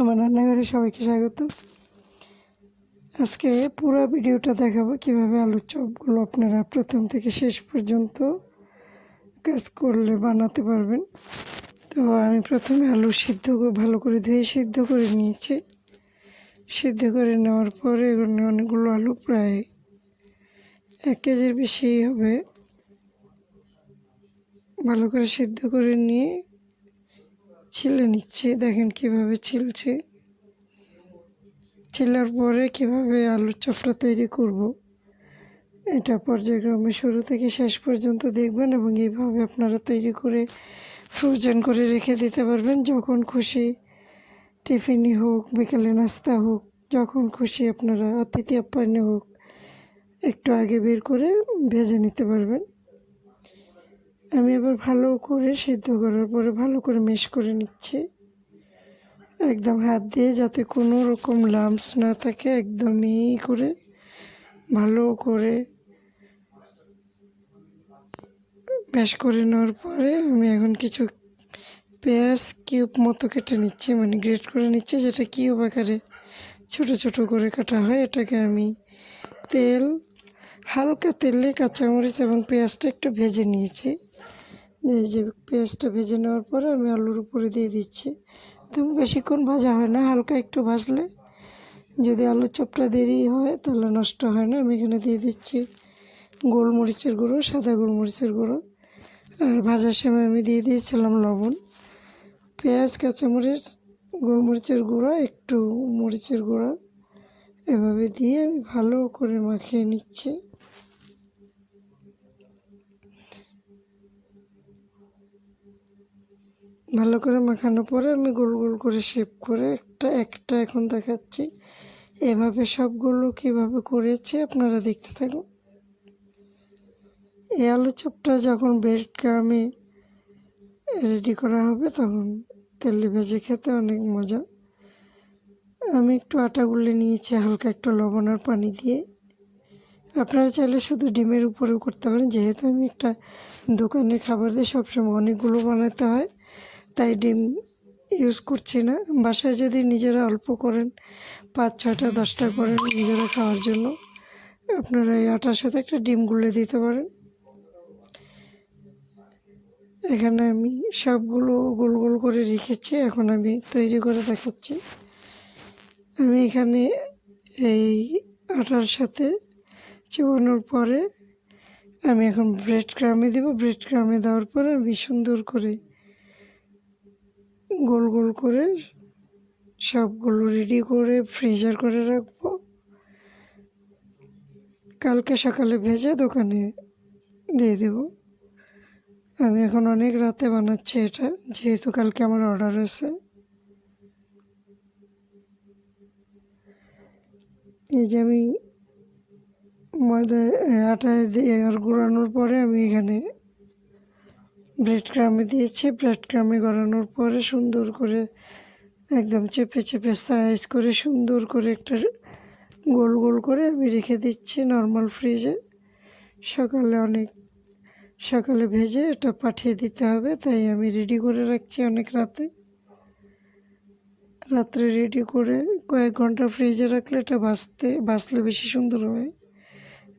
আমার রান্নাঘরে সবাইকে স্বাগত আজকে পুরো ভিডিওটা দেখাবো কীভাবে আলুর চপগুলো আপনারা প্রথম থেকে শেষ পর্যন্ত কাজ করলে বানাতে পারবেন। তো আমি প্রথমে আলু সিদ্ধ ভালো করে ধুয়ে সিদ্ধ করে নিয়েছি। সিদ্ধ করে নেওয়ার পরে অনেকগুলো আলু প্রায় এক কেজির বেশি হবে। ভালো করে সিদ্ধ করে নিয়ে ছিলে নিচ্ছে, দেখেন কীভাবে ছিলছে ছিলার পরে কীভাবে আলুর চপটা তৈরি করব। এটা পর্যায়ক্রমে শুরু থেকে শেষ পর্যন্ত দেখবেন এবং এইভাবে আপনারা তৈরি করে ফ্রোজেন করে রেখে দিতে পারবেন, যখন খুশি টিফিনই হোক, বিকেলে নাস্তা হোক, যখন খুশি আপনারা অতিথি আপ্যায়নে হোক, একটু আগে বের করে ভেজে নিতে পারবেন আমি এবার ভালো করে সিদ্ধ করার পরে ভালো করে মেশ করে নিচ্ছি। একদম হাত দিয়ে যাতে কোনো রকম লাম্পস না থাকে, একদমই করে ভালো করে ম্যাশ করে নেওয়ার পরে আমি এখন কিছু পেঁয়াজ কিউব মতো কেটে নিচ্ছি মানে গ্রেট করে নিচ্ছি, যেটা কিউব আকারে ছোট ছোট করে কাটা হয়। এটাকে আমি তেল, হালকা তেলে কাঁচামরিচ এবং পেঁয়াজটা একটু ভেজে নিয়েছি। এই যে পেঁয়াজটা ভেজে নেওয়ার পরে আমি আলুর উপরে দিয়ে দিচ্ছি। তেমন বেশিক্ষণ ভাজা হয় না, হালকা একটু ভাজলে। যদি আলুর চপটা দেরি হয় তাহলে নষ্ট হয় না। আমি এখানে দিয়ে দিচ্ছি গোলমরিচের গুঁড়ো, সাদা গোলমরিচের গুঁড়ো। আর ভাজার সময় আমি দিয়ে দিয়েছিলাম লবণ। পেঁয়াজ, কাঁচামরিচ, গোলমরিচের গুঁড়ো, একটু মরিচের গুঁড়ো। এভাবে দিয়ে আমি ভালো করে মাখিয়ে নিচ্ছি। ভালো করে মাখানোর পরে আমি গোল গোল করে শেপ করে একটা একটা এখন দেখাচ্ছি। এভাবে সবগুলো কীভাবে করেছি আপনারা দেখতে থাকুন। এই আলু চপটা যখন ব্রেড গ্রামে রেডি করা হবে তখন তেলে ভেজে খেতে অনেক মজা। আমি একটু আটা গুলে নিয়েছি হালকা একটু লবণ আর পানি দিয়ে। আপনারা চাইলে শুধু ডিমের উপরেও করতে পারেন, যেহেতু আমি একটা দোকানের খাবার দিয়ে সবসময় অনেকগুলো বানাতে হয়। তাই ডিম ইউজ করছি না। বাসায় যদি নিজেরা অল্প করেন, পাঁচ, ছয়টা, দশটা করেন নিজেরা খাওয়ার জন্য, আপনারা এই আটার সাথে একটা ডিম গুলে দিতে পারেন। এখানে আমি সবগুলো গোল গোল করে রেখেছি, এখন আমি তৈরি করে দেখাচ্ছি। আমি এখানে এই আটার সাথে চিবানোর পরে আমি এখন ব্রেড ক্রামে দেবো। ব্রেড ক্রামে দেওয়ার পরে আমি সুন্দর করে গোল গোল করে সবগুলো রেডি করে ফ্রিজার করে রাখব। কালকে সকালে ভেজে দোকানে দিয়ে দেব। আমি এখন অনেক রাতে বানাচ্ছি এটা, যেহেতু কালকে আমার অর্ডার আছে। এই যে আমি ময়দা আটায় দিয়ে আর গুঁড়ানোর পরে আমি এখানে ব্রেড ক্রামে দিয়েছি। ব্রেড ক্রামে গড়ানোর পরে সুন্দর করে একদম চেপে চেপে সাইজ করে সুন্দর করে একটা গোল গোল করে আমি রেখে দিচ্ছি নর্মাল ফ্রিজে সকালে অনেক, সকালে ভেজে এটা পাঠিয়ে দিতে হবে, তাই আমি রেডি করে রাখছি অনেক রাতে। রাত্রে রেডি করে কয়েক ঘণ্টা ফ্রিজে রাখলে এটা বাঁচতে বাঁচলে বেশি সুন্দর হয়।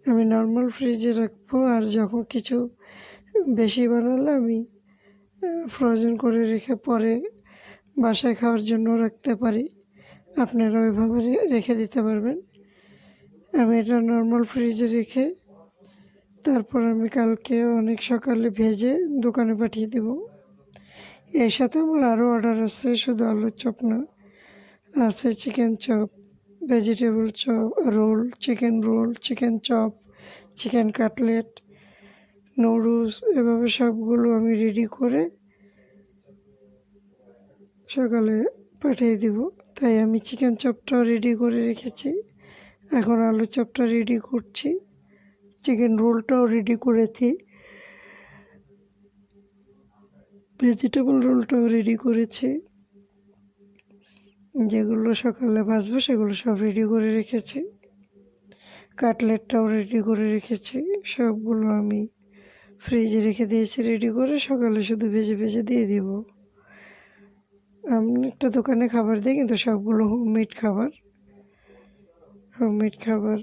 আমি নর্মাল ফ্রিজে রাখব আর যখন কিছু বেশি বানালে আমি ফ্রোজেন করে রেখে পরে বাসায় খাওয়ার জন্য রাখতে পারি। আপনারা ওইভাবে রেখে দিতে পারবেন। আমি এটা নর্মাল ফ্রিজে রেখে তারপর আমি কালকে অনেক সকালে ভেজে দোকানে পাঠিয়ে দেব। এর সাথে আমার আরও অর্ডার আছে, শুধু আলুর চপ না, আছে chicken chop vegetable chop roll chicken roll chicken chop chicken cutlet noodles, এভাবে সবগুলো আমি রেডি করে সকালে পাঠিয়ে দিব। তাই আমি চিকেন চপটাও রেডি করে রেখেছি। এখন আলু চপটা রেডি করছি। চিকেন রোলটাও রেডি করেছি। ভেজিটেবল রোলটাও রেডি করেছি। যেগুলো সকালে ভাজবো সেগুলো সব রেডি করে রেখেছি। কাটলেটটাও রেডি করে রেখেছি। সবগুলো আমি ফ্রিজে রেখে দিয়েছি রেডি করে, সকালে শুধু ভেজে ভেজে দিয়ে দিব। আমি একটা দোকানে খাবার দিই, কিন্তু সবগুলো হোমমেড খাবার। হোমমেড খাবার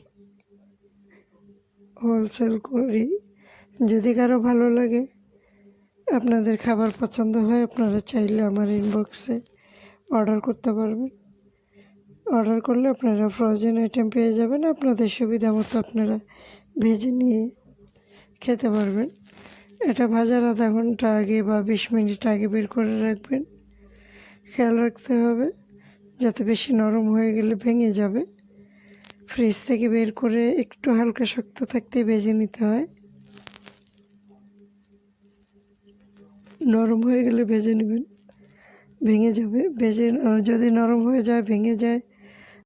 হোলসেল করি। যদি কারও ভালো লাগে, আপনাদের খাবার পছন্দ হয়, আপনারা চাইলে আমার ইনবক্সে অর্ডার করতে পারবেন। অর্ডার করলে আপনারা ফ্রোজেন আইটেম পেয়ে যাবেন, আপনাদের সুবিধা মতো আপনারা ভেজে নিয়ে খেতে পারবেন। এটা ভাজার আধা ঘণ্টা আগে বা বিশ মিনিট আগে বের করে রাখবেন। খেয়াল রাখতে হবে, যাতে বেশি নরম হয়ে গেলে ভেঙে যাবে। ফ্রিজ থেকে বের করে একটু হালকা শক্ত থাকতে ভেজে নিতে হয়। নরম হয়ে গেলে ভেজে নেবেন। ভেঙে যাবে, ভেজে যদি নরম হয়ে যায়, ভেঙে যায়